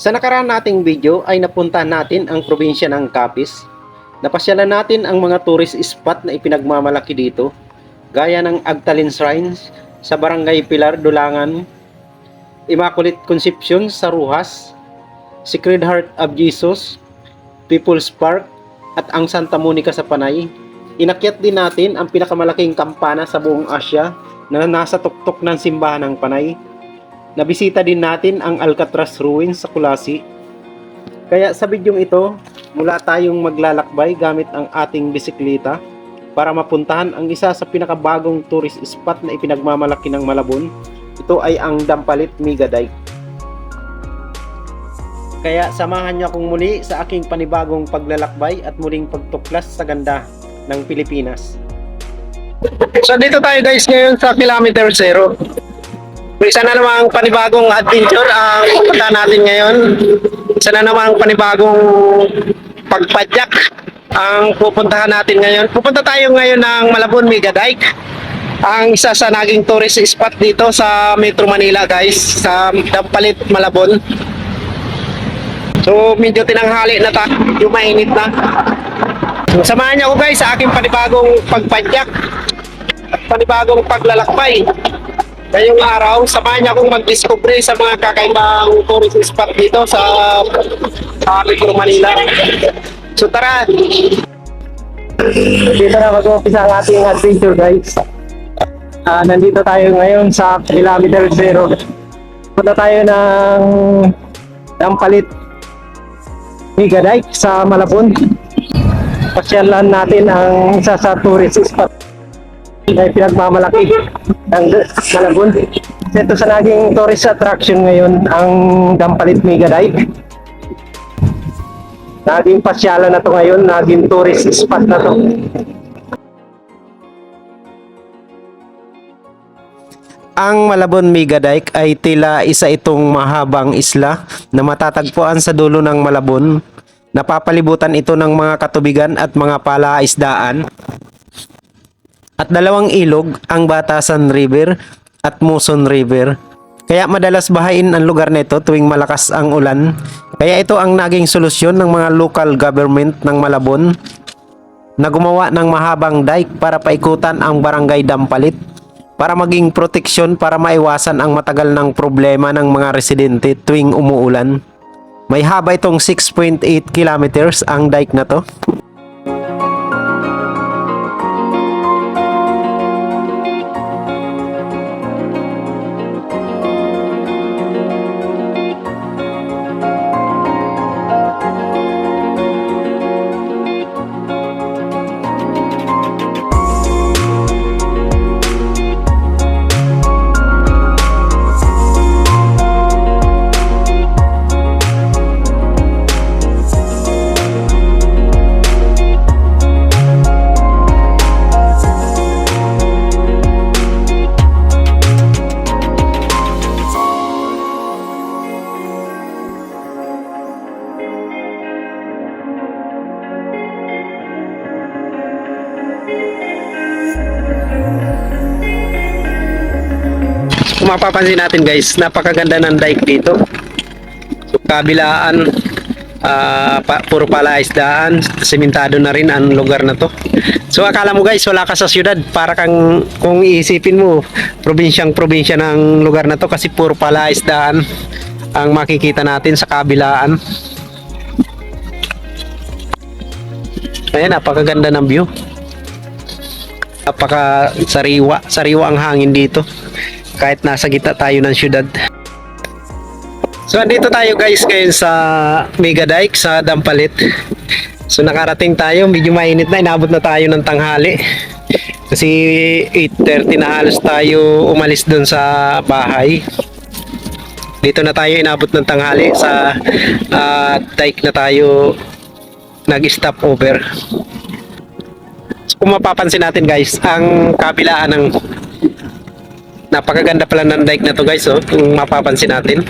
Sa nakaraan nating video ay napunta natin ang probinsya ng Capiz. Napasyalan natin ang mga tourist spot na ipinagmamalaki dito, gaya ng Agtalin Shrines sa Barangay Pilar, Dulangan, Immaculate Conception sa Ruhas, Sacred Heart of Jesus, People's Park, at ang Santa Monica sa Panay. Inakyat din natin ang pinakamalaking kampana sa buong Asya na nasa tuktok ng simbahan ng Panay. Nabisita din natin ang Alcatraz Ruins sa Kulasi. Kaya sa bidyong ito, mula tayong maglalakbay gamit ang ating bisikleta para mapuntahan ang isa sa pinakabagong tourist spot na ipinagmamalaki ng Malabon. Ito ay ang Dampalit Mega Dike. Kaya samahan niyo akong muli sa aking panibagong paglalakbay at muling pagtuklas sa ganda ng Pilipinas. So dito tayo guys ngayon sa kilometer zero. Isa na namang panibagong adventure ang pupunta natin ngayon. Isa na namang panibagong pagpadyak ang pupuntahan natin ngayon. Pupunta tayo ngayon ng Malabon Mega Dike. Ang isa sa naging tourist spot dito sa Metro Manila guys, sa Dampalit, Malabon. So medyo tinanghali na tayo, medyo mainit na. Samahan niyo ako guys sa aking panibagong pagpadyak at panibagong paglalakbay. Ngayong araw, samahan niyo akong mag-discover sa mga kakaibang tourist spot dito sa sa Metro Manila. So tara! Dito na mag-umpisa ang ating adventure guys. Ah, nandito tayo ngayon sa kilometer zero. Punta tayo ng Dampalit Mega Dike sa Malabon pasyalan natin ang isa sa tourist spot na pinagmamalaki ng Malabon. Ito sa naging tourist attraction ngayon ang Dampalit Mega Dive. Naging pasyalan na to ngayon, naging tourist spot na to. Ang Malabon Mega Dike ay tila isa itong mahabang isla na matatagpuan sa dulo ng Malabon. Napapalibutan ito ng mga katubigan at mga palaisdaan. At dalawang ilog, ang Batasan River at Muson River. Kaya madalas bahain ang lugar nito tuwing malakas ang ulan. Kaya ito ang naging solusyon ng mga local government ng Malabon na gumawa ng mahabang dike para paikutan ang barangay Dampalit para maging proteksyon para maiwasan ang matagal ng problema ng mga residente tuwing umuulan. May haba itong 6.8 kilometers ang dike na to. Mapapansin natin guys, napakaganda ng dike dito. So, kabilaan, ah, pa, puro pala isdaan, sementado na rin ang lugar na to. So akala mo guys, wala ka sa syudad, para kang kung iisipin mo, probinsyang probinsya ng lugar na to kasi puro pala isdaan ang makikita natin sa kabilaan. Ayan, napakaganda ng view. Napaka sariwa, sariwa ang hangin dito. Kahit nasa gitna tayo ng syudad. So andito tayo guys ngayon sa Mega Dike sa Dampalit. So nakarating tayo, medyo mainit na, inabot na tayo ng tanghali. Kasi 8.30 na halos tayo umalis dun sa bahay. Dito na tayo inabot ng tanghali sa ah, dike na tayo nag-stop over. So, kung mapapansin natin guys, ang kabilaan ng napakaganda pala ng dike na to guys oh, kung mapapansin natin.